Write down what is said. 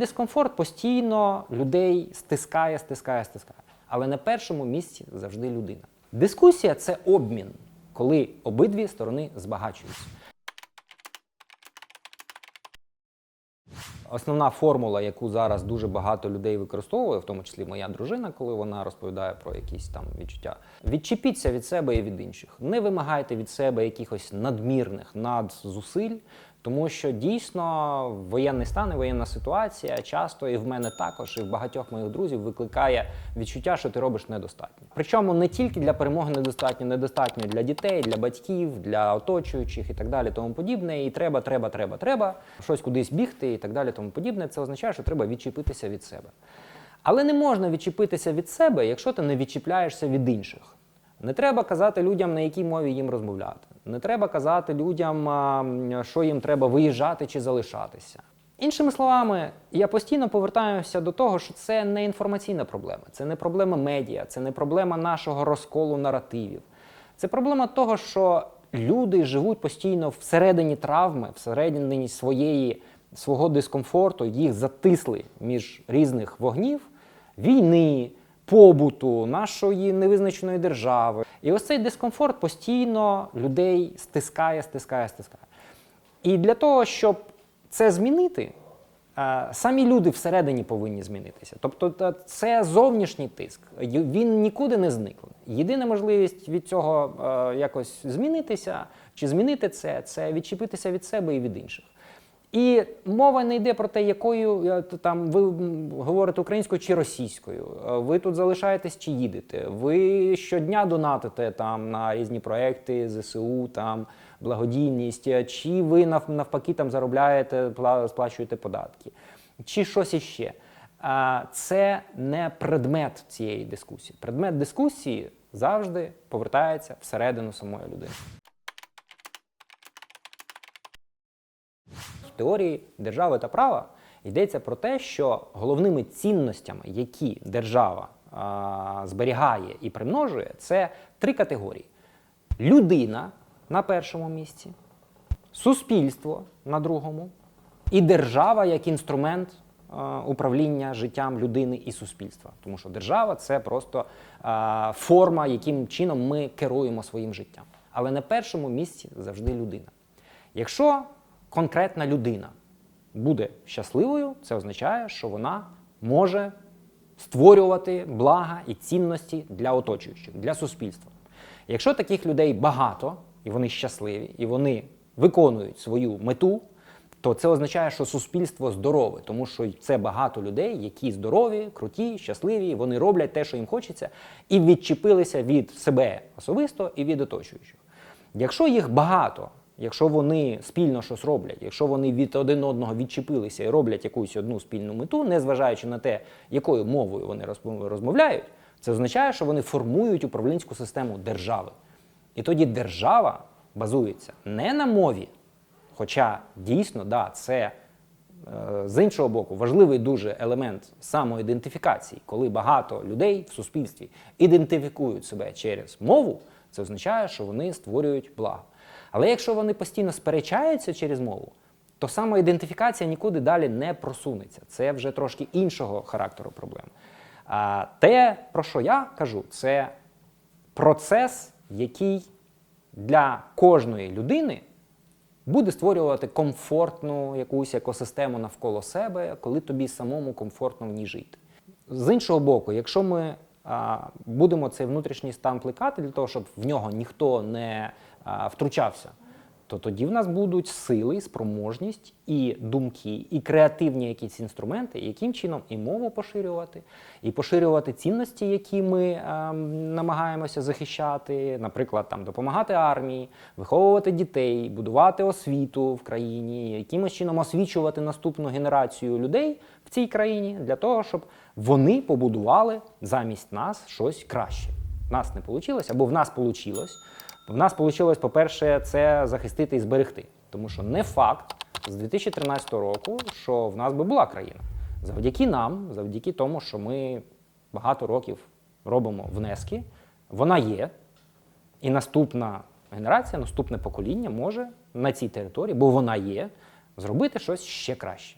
Дискомфорт постійно людей стискає, стискає, стискає. Але на першому місці завжди людина. Дискусія це обмін, коли обидві сторони збагачуються. Основна формула, яку зараз дуже багато людей використовує, в тому числі моя дружина, коли вона розповідає про якісь там відчуття. Відчепіться від себе і від інших. Не вимагайте від себе якихось надмірних надзусиль, тому що дійсно воєнний стан і воєнна ситуація часто і в мене також, і в багатьох моїх друзів викликає відчуття, що ти робиш недостатньо. Причому не тільки для перемоги недостатньо, недостатньо для дітей, для батьків, для оточуючих і так далі, тому подібне. І треба, треба, треба, треба щось кудись бігти і так далі, тому подібне. Це означає, що треба відчепитися від себе. Але не можна відчепитися від себе, якщо ти не відчіпляєшся від інших. Не треба казати людям, на якій мові їм розмовляти. Не треба казати людям, що їм треба виїжджати чи залишатися. Іншими словами, я постійно повертаюся до того, що це не інформаційна проблема, це не проблема медіа, це не проблема нашого розколу наративів. Це проблема того, що люди живуть постійно всередині травми, всередині своєї, свого дискомфорту, їх затисли між різних вогнів війни, побуту, нашої невизначеної держави. І ось цей дискомфорт постійно людей стискає, стискає, стискає. І для того, щоб це змінити, е, самі люди всередині повинні змінитися. Тобто це зовнішній тиск, він нікуди не зникне. Єдина можливість від цього е, якось змінитися чи змінити це це відчепитися від себе і від інших. І мова не йде про те, якою е, там ви говорите українською чи російською. Е, Ви тут залишаєтесь чи їдете. Ви щодня донатите там на різні проекти, ЗСУ, там благодійність, е, чи ви навпаки там заробляєте, пла- сплачуєте податки, чи щось іще. Це не предмет цієї дискусії. Предмет дискусії завжди повертається всередину самої людини. Теорії держави та права йдеться про те, що головними цінностями, які держава а, зберігає і примножує, це три категорії: людина на першому місці, суспільство на другому, і держава як інструмент управління життям людини і суспільства. Тому що держава це просто а, форма, яким чином ми керуємо своїм життям. Але на першому місці завжди людина. Якщо конкретна людина буде щасливою, це означає, що вона може створювати блага і цінності для оточуючих, для суспільства. Якщо таких людей багато, і вони щасливі, і вони виконують свою мету, то це означає, що суспільство здорове, тому що це багато людей, які здорові, круті, щасливі, вони роблять те, що їм хочеться, і відчепилися від себе особисто і від оточуючих. Якщо їх багато, якщо вони спільно щось роблять, якщо вони від один одного відчепилися і роблять якусь одну спільну мету, незважаючи на те, якою мовою вони розмов- розмовляють, це означає, що вони формують управлінську систему держави. І тоді держава базується не на мові, хоча дійсно, да, це Е, З іншого боку, важливий дуже елемент самоідентифікації, коли багато людей в суспільстві ідентифікують себе через мову, це означає, що вони створюють благо. Але якщо вони постійно сперечаються через мову, то самоідентифікація нікуди далі не просунеться. Це вже трошки іншого характеру проблеми. А те, про що я кажу, це процес, який для кожної людини буде створювати комфортну якусь екосистему навколо себе, коли тобі самому комфортно в ній жити. З іншого боку, якщо ми а, будемо цей внутрішній стан плекати для того, щоб в нього ніхто не втручався, то тоді в нас будуть сили, спроможність і думки, і креативні якісь інструменти, яким чином і мову поширювати, і поширювати цінності, які ми ем, намагаємося захищати, наприклад, там допомагати армії, виховувати дітей, будувати освіту в країні, якимось чином освічувати наступну генерацію людей в цій країні для того, щоб вони побудували замість нас щось краще. В нас не вийшло, або в нас вийшло. В нас вийшло, по-перше, це захистити і зберегти. Тому що не факт з 2013 року, що в нас би була країна. Завдяки нам, завдяки тому, що ми багато років робимо внески, вона є. І наступна генерація, наступне покоління може на цій території, бо вона є, зробити щось ще краще.